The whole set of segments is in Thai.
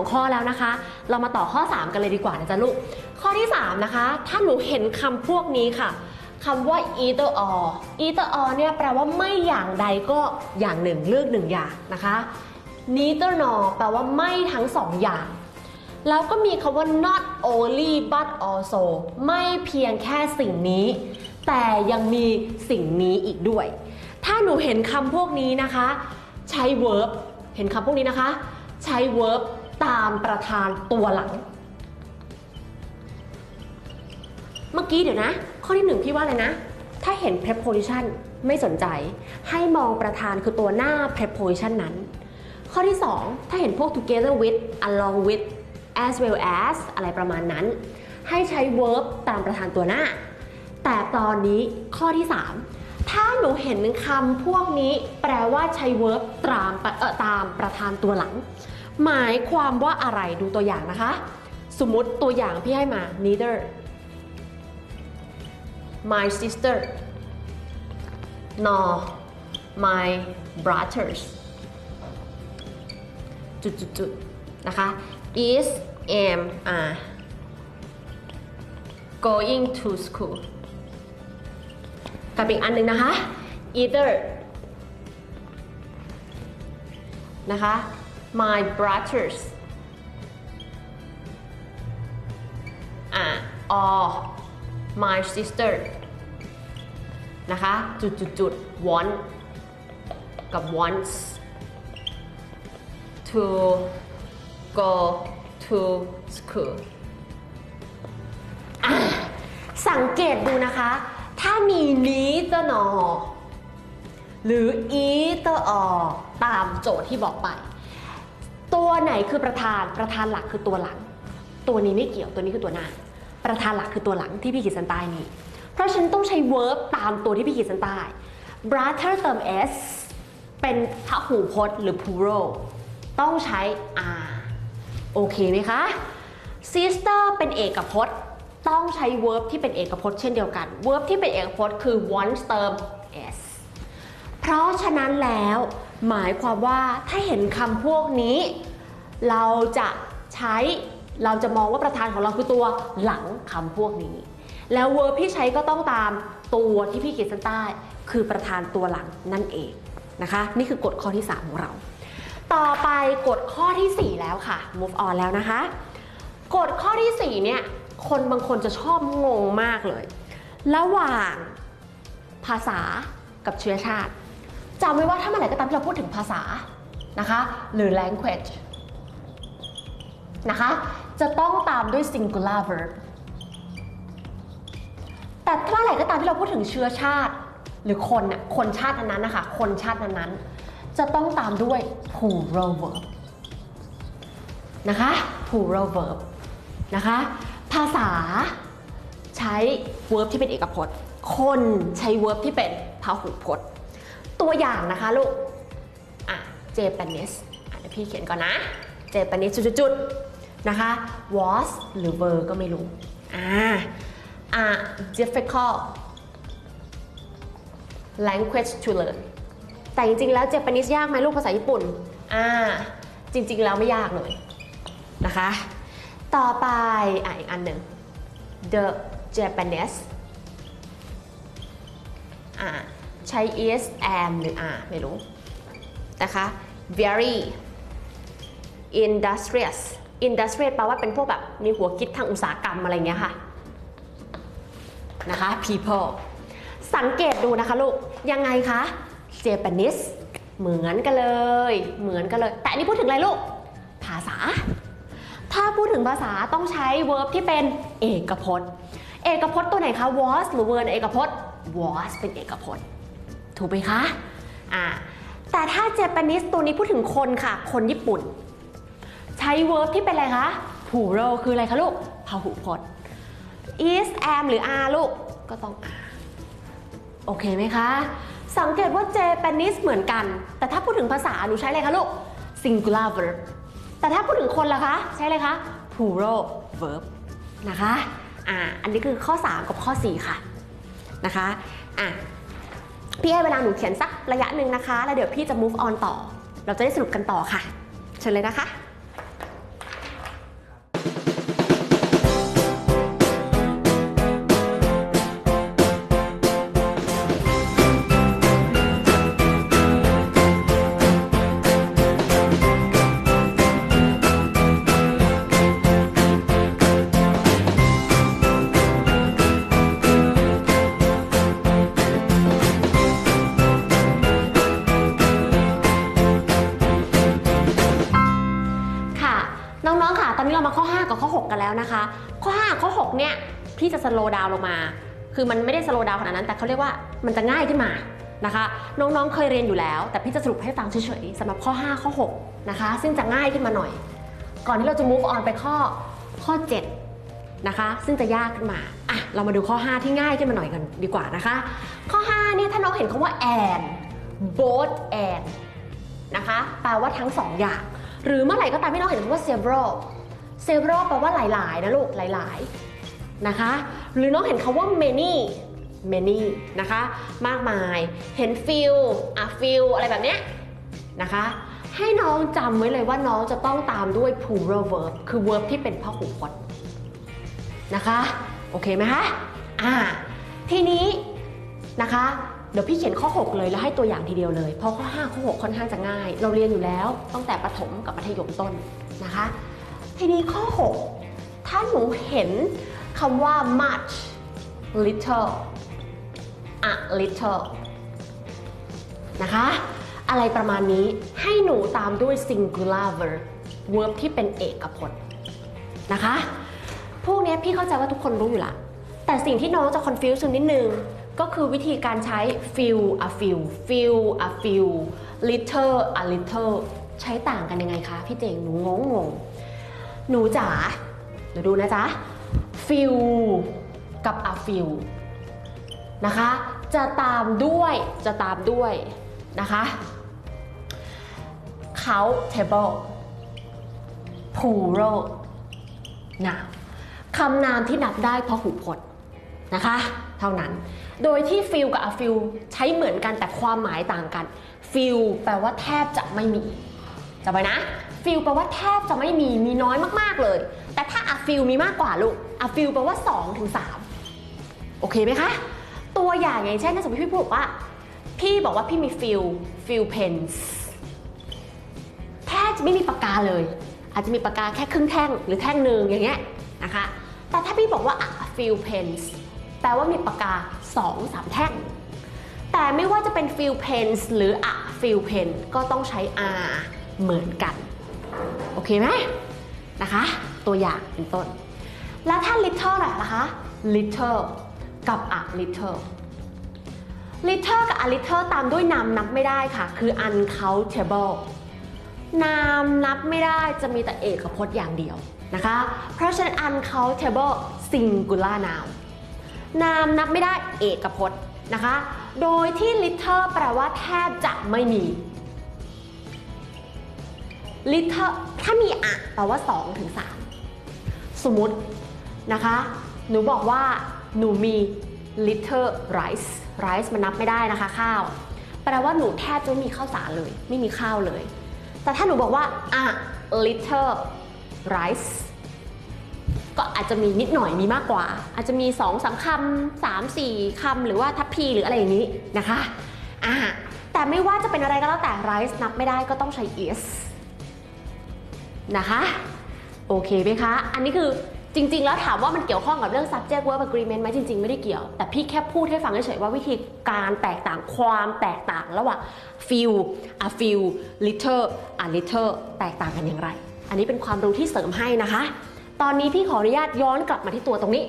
2 ข้อแล้วนะคะ เรามาต่อข้อ 3 กันเลยดีกว่านะจ๊ะลูก ข้อที่ 3 นะคะ ถ้าหนูเห็นคำพวกนี้ค่ะคำว่า either or either or เนี่ยแปลว่าไม่อย่างใดก็อย่างหนึ่งเลือกหนึ่งอย่างนะคะ neither nor แปลว่าไม่ทั้งสองอย่าง แล้วก็มีคำว่า not only but also ไม่เพียงแค่สิ่งนี้ แต่ยังมีสิ่งนี้อีกด้วย ถ้าหนูเห็นคำพวกนี้นะคะ ใช้ verb เห็นคำพวกนี้นะคะ ใช้ verb ตามประธานตัวหลัง เมื่อกี้เดี๋ยวนะ ข้อที่หนึ่งพี่ว่าอะไรนะ ถ้าเห็น preposition ไม่สนใจ ให้มองประธานคือตัวหน้า preposition นั้น ข้อที่ 2 ถ้าเห็นพวก together with along with as well as อะไรประมาณนั้น ให้ใช้ verb ตามประธานตัวหน้า แต่ตอนนี้ข้อที่ 3 ถ้าหนูเห็นคำพวกนี้แปลว่าใช้ verb ตามเอ่อตามประธานตัวหลัง หมายความว่าอะไรดูตัวอย่างนะคะ สมมติตัวอย่างพี่ให้มา neither my sister nor my brothers จุดๆๆนะคะ is am are going to school กับอีกอันหนึ่งนะคะ either นะคะ my brothers อ่า or my sister นะคะ จุดจุดจุด want กับ wants to go to school สังเกตดูนะคะ ถ้ามี neither nor หรือ either or ตามโจทย์ที่บอกไป ตัวไหนคือประธานประธานหลักคือตัวหลัง ตัวนี้ไม่เกี่ยวตัวนี้คือตัวหน้า ประธานหลักคือตัวหลังที่พี่ขีดเส้นใต้นี้ เพราะฉันต้องใช้ verb ตามตัวที่พี่ขีดเส้นใต้ brother เติม s เป็นพหูพจน์หรือ plural ต้องใช้ are โอเคไหมคะ sister เป็นเอกพจน์ ต้องใช้ verb ที่เป็นเอกพจน์เช่นเดียวกัน verb ที่เป็นเอกพจน์คือ once เติม s เพราะฉะนั้นแล้ว หมายความว่าถ้าเห็นคำพวกนี้ เราจะใช้เราจะมองว่าประธานของเราคือตัวหลังคำพวกนี้ แล้ว verb ที่ใช้ก็ต้องตามตัวที่พี่ขีดเส้นใต้ คือประธานตัวหลังนั่นเองนะคะ นี่คือกฎข้อที่ 3 ของเรา ต่อไปกฎข้อทีสี่ 4 แล้วค่ะ move on แล้วนะคะกฎข้อที่ 4 เนี่ยคนบางคนจะชอบงงมากเลย ระหว่างภาษากับเชื้อชาติ จำไว้ว่าถ้าเมื่อไหร่ก็ตามที่เราพูดถึงภาษานะคะ หรือ language นะคะ จะต้องตามด้วย singular verb แต่ถ้าเมื่อไหร่ก็ตามที่เราพูดถึงเชื้อชาติ หรือคนน่ะคนชาตินั้นๆนะคะ คนชาตินั้นๆ จะต้องตามด้วย plural verb นะคะ plural verb นะคะ ภาษาใช้ verb ที่เป็นเอกพจน์ คนใช้ verb ที่เป็นพหูพจน์ ตัวอย่างนะคะลูก อะ Japanese อะเดี๋ยวพี่เขียนก่อนนะ Japanese จุดๆนะคะ was หรือ were ก็ไม่รู้ อ่าอะ difficult language to learn แต่จริงๆ แล้ว Japanese ยากไหมลูกภาษาญี่ปุ่น อ่า จริงๆ แล้วไม่ยากเลยนะคะ ต่อไป อะอีกอันหนึ่ง the Japanese อ่า ใช้ is am หรือ are ไม่รู้ นะคะ very industrious industrious แปลว่าเป็นพวกแบบมีหัวคิดทางอุตสาหกรรมอะไรเงี้ยค่ะ นะคะ people สังเกตดูนะคะลูก ยังไงคะ Japanese เหมือนกันเลย เหมือนกันเลย แต่อันนี้พูดถึงอะไรลูก ภาษา ถ้าพูดถึงภาษาต้องใช้ verb ที่เป็นเอกพจน์ เอกพจน์ตัวไหนคะ was หรือ were เอกพจน์ was เป็นเอกพจน์ ถูกไหมคะอ่าแต่ถ้า Japanese ตัวนี้พูดถึงคนค่ะ คนญี่ปุ่น ใช้ verb ที่เป็นอะไรคะ plural คืออะไรคะลูกพหูพจน์ is am หรือ are ลูก ก็ต้อง are โอเคไหมคะ สังเกตว่า Japanese เหมือนกัน แต่ถ้าพูดถึงภาษาหนูใช้อะไรคะลูก singular verb แต่ถ้าพูดถึงคนล่ะคะ ใช้อะไรคะ plural verb นะคะ อ่า อันนี้คือข้อ 3 กับข้อ 4 ค่ะ นะคะ อะ พี่ให้เวลาหนูเขียนสักระยะหนึ่งนะคะ แล้วเดี๋ยวพี่จะ move on ต่อ เราจะได้สรุปกันต่อค่ะ เชิญเลยนะคะาวลงมา คือมันไม่ได้สโลว์ดาวขนาดนั้น แต่เขาเรียกว่ามันจะง่ายขึ้นมานะคะ น้องๆเคยเรียนอยู่แล้ว แต่พี่จะสรุปให้ฟังเฉยๆสำหรับข้อ 5 ข้อ 6 นะคะ ซึ่งจะง่ายขึ้นมาหน่อย ก่อนที่เราจะ move on ไปข้อข้อ 7 นะคะ ซึ่งจะยากขึ้นมาอะเรามาดูข้อ 5 ที่ง่ายขึ้นมาหน่อยกันดีกว่านะคะ ข้อ5เนี่ยถ้าน้องเห็นคำว่า and both and นะคะแปลว่าทั้งสองอย่าง หรือเมื่อไหร่ก็ตามที่น้องเห็นคำว่า several several แปลว่าหลายๆนะลูกหลาย ๆ นะคะ หรือน้องเห็นคำว่า many many นะคะ มากมาย เห็น few อะ few อะไรแบบเนี้ยนะคะ ให้น้องจำไว้เลยว่าน้องจะต้องตามด้วย plural verb คือ verb ที่เป็นพหูพจน์นะคะ โอเคไหมคะอ่าทีนี้นะคะเดี๋ยวพี่เขียนข้อ 6 เลยแล้วให้ตัวอย่างทีเดียวเลย เพราะข้อ 5 ข้อ 6 ค่อนข้างจะง่าย เราเรียนอยู่แล้วตั้งแต่ประถมกับมัธยมต้นนะคะ ทีนี้ข้อ 6 ถ้าหนูเห็น คำว่า much little a little นะคะ อะไรประมาณนี้ให้หนูตามด้วย singular verb verb ที่เป็นเอกพจน์นะคะ พวกนี้พี่เข้าใจว่าทุกคนรู้อยู่ละ แต่สิ่งที่น้องจะ confuse นิดนึง ก็คือวิธีการใช้ feel a feel feel a feel little a little ใช้ต่างกันยังไงคะ พี่เจงหนูงงงหนูจ๋าเดี๋ยวดูนะจ๊ะ feel กับ a feel นะคะ จะตามด้วยจะตามด้วยนะคะ countable plural นามคำนามที่นับได้เพราะหูพจน์นะคะ เท่านั้น โดยที่ feel กับ a feel ใช้เหมือนกันแต่ความหมายต่างกัน feel แปลว่าแทบจะไม่มีจำไว้นะ feel แปลว่าแทบจะไม่มีมีน้อยมากๆเลย แต่ถ้า a feel มีมากกว่าลูก a feel แปลว่า2ถึง3โอเคไหมคะ ตัวอย่างอย่างเช่นถ้าสมมติพี่พูดว่า พี่บอกว่าพี่มี feel feel pens แทบจะไม่มีปากกาเลย อาจจะมีปากกาแค่ครึ่งแท่งหรือแท่งหนึ่งอย่างเงี้ยนะคะแต่ถ้าพี่บอกว่า a few pens แปลว่ามีปากกา 2 3 แท่ง แต่ไม่ว่าจะเป็น few pens หรือ a few pen ก็ต้องใช้ r เหมือนกัน โอเคไหมนะคะ ตัวอย่างเป็นต้น แล้วถ้า little ล่ะนะคะ little กับ a little little กับ a little ตามด้วยนามนับไม่ได้ค่ะ คือ uncountable นามนับไม่ได้จะมีแต่เอกพจน์อย่างเดียวนะคะ เพราะฉะนั้น uncountable singular noun นามนับไม่ได้เอกพจน์นะคะ โดยที่ little แปลว่าแทบจะไม่มี little ถ้ามีอะแปลว่า2ถึง3สมมุตินะคะ หนูบอกว่าหนูมี little rice rice มันนับไม่ได้นะคะข้าว แปลว่าหนูแทบจะไม่มีข้าวสารเลย ไม่มีข้าวเลย แต่ถ้าหนูบอกว่า a little rice ก็อาจจะมีนิดหน่อยมีมากกว่า อาจจะมี2อสามคำสามสี่คำหรือว่าทัพพีหรืออะไรอย่างนี้นะคะอ่าแต่ไม่ว่าจะเป็นอะไรก็แล้วแต่ rice นับไม่ได้ก็ต้องใช้ is นะคะ โอเคไหมคะ อันนี้คือจริง ๆ แล้วถามว่ามันเกี่ยวข้องกับเรื่อง subject verb agreement ไหมจริง ๆ ไม่ได้เกี่ยว แต่พี่แค่พูดให้ฟังเฉยๆว่าวิธีการแตกต่างความแตกต่างระหว่าง feel a feel little a little แตกต่างกันอย่างไร อันนี้เป็นความรู้ที่เสริมให้นะคะ ตอนนี้พี่ขออนุญาตย้อนกลับมาที่ตัวตรงนี้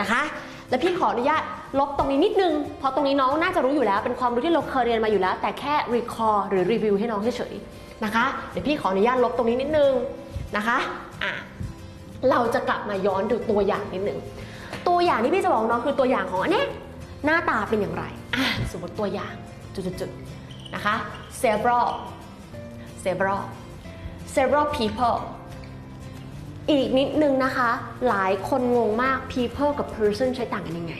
นะคะ และพี่ขออนุญาต ลบตรงนี้นิดนึง เพราะตรงนี้น้องน่าจะรู้อยู่แล้ว เป็นความรู้ที่เราเคยเรียนมาอยู่แล้ว แต่แค่ recall หรือ review ให้น้องเฉยๆนะคะ เดี๋ยวพี่ขออนุญาตลบตรงนี้นิดนึงนะคะอะเราจะกลับมาย้อนดูตัวอย่างนิดนึง ตัวอย่างที่พี่จะบอกน้องคือตัวอย่างของอันนี้หน้าตาเป็นอย่างไรอะสมมติตัวอย่างจุดๆนะคะ several several several people อีกนิดนึงนะคะ หลายคนงงมาก people กับ person ใช้ต่างกันยังไง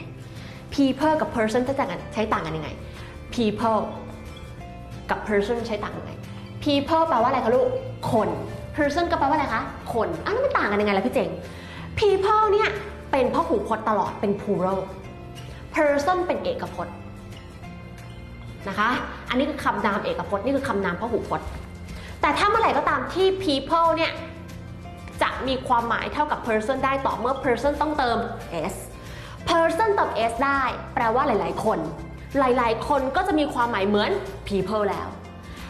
people กับ person ใช้ต่างกันใช้ต่างกันยังไง people กับ person ใช้ต่างกันยังไง people แปลว่าอะไรคะลูก คน person ก็แปลว่าอะไรคะ คนอ้าวแล้วมันต่างกันยังไงล่ะพี่เจง people เนี่ยเป็นพหูพจน์ตลอดเป็น plural person เป็นเอกพจน์นะคะ อันนี้คือคำนามเอกพจน์นี่คือคำนามพหูพจน์ แต่ถ้าเมื่อไหร่ก็ตามที่ people เนี่ยจะมีความหมายเท่ากับ person ได้ต่อเมื่อ person ต้องเติม s person ติม s ได้ แปลว่าหลาย ๆ คน หลาย ๆ คนก็จะมีความหมายเหมือน people แล้ว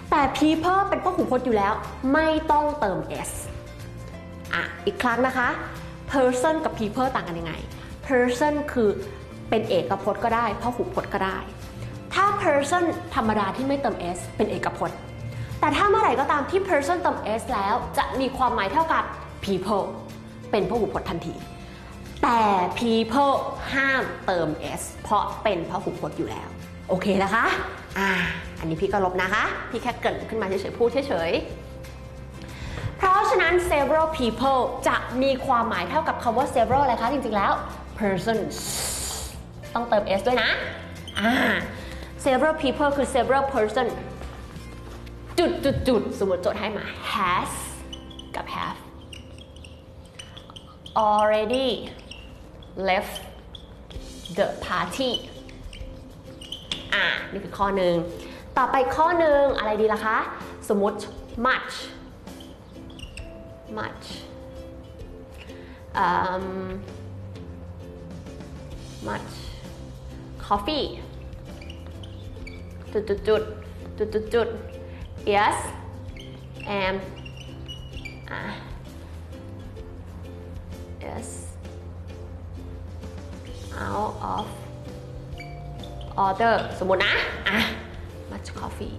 แต่ people เป็นพหูพจน์อยู่แล้ว ไม่ต้องเติม s อะ อีกครั้งนะคะ person กับ people ต่างกันยังไง person คือเป็นเอกพจน์ก็ได้พหูพจน์ก็ได้ ถ้า person ธรรมดาที่ไม่เติม s เป็นเอกพจน์ แต่ถ้าเมื่อไหร่ก็ตามที่ person เติม s แล้ว จะมีความหมายเท่ากับ people เป็นพหูพจน์ทันที แต่ people ห้ามเติม s เพราะเป็นพหูพจน์อยู่แล้ว โอเคนะคะ อ่า อันนี้พี่ก็ลบนะคะ พี่แค่เกรินขึ้นมาเฉยๆ พูดเฉยๆ เพราะฉะนั้น several people จะมีความหมายเท่ากับคำว่า several อะไรคะจริงๆแล้ว persons ต้องเติม s ด้วยนะ อ่า several people คือ several person จุดจุดจุดสมมติโจทย์ให้มา has กับ have already left the party อ่านี่คือข้อหนึ่ง ต่อไปข้อหนึ่งอะไรดีล่ะคะ สมมติ much much um, much coffee จุดจุดจุดจุดจุดจุด yes am อ่า of order สมมตินะ อะ much coffee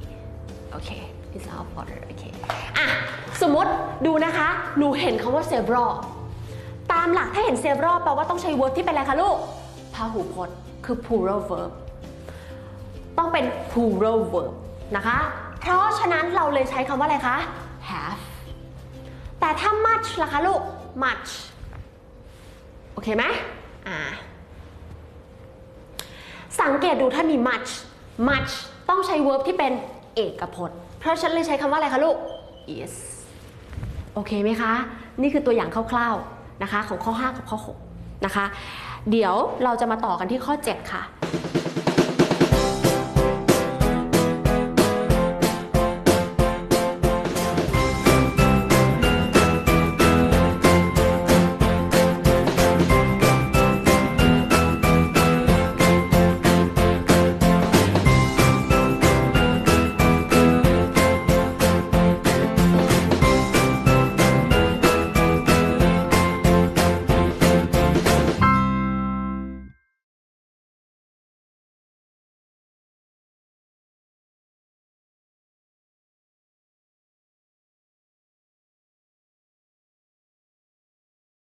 โอเค is out of order โอเค อะ สมมติดูนะคะ หนูเห็นคำว่า several ตามหลักถ้าเห็น several แปลว่าต้องใช้ verb ที่เป็นอะไรคะลูก พหูพจน์ คือ plural verb ต้องเป็น plural verb นะคะ เพราะฉะนั้นเราเลยใช้คำว่าอะไรคะ have แต่ถ้า much ล่ะคะลูก much โอเคไหมอ่า สังเกตดูถ้ามี much much ต้องใช้ verb ที่เป็นเอกพจน์ เพราะฉันเลยใช้คำว่าอะไรคะลูก is โอเคไหมคะ นี่คือตัวอย่างคร่าวๆนะคะ ของข้อ 5 กับข้อ 6 นะคะ เดี๋ยวเราจะมาต่อกันที่ข้อ 7 ค่ะ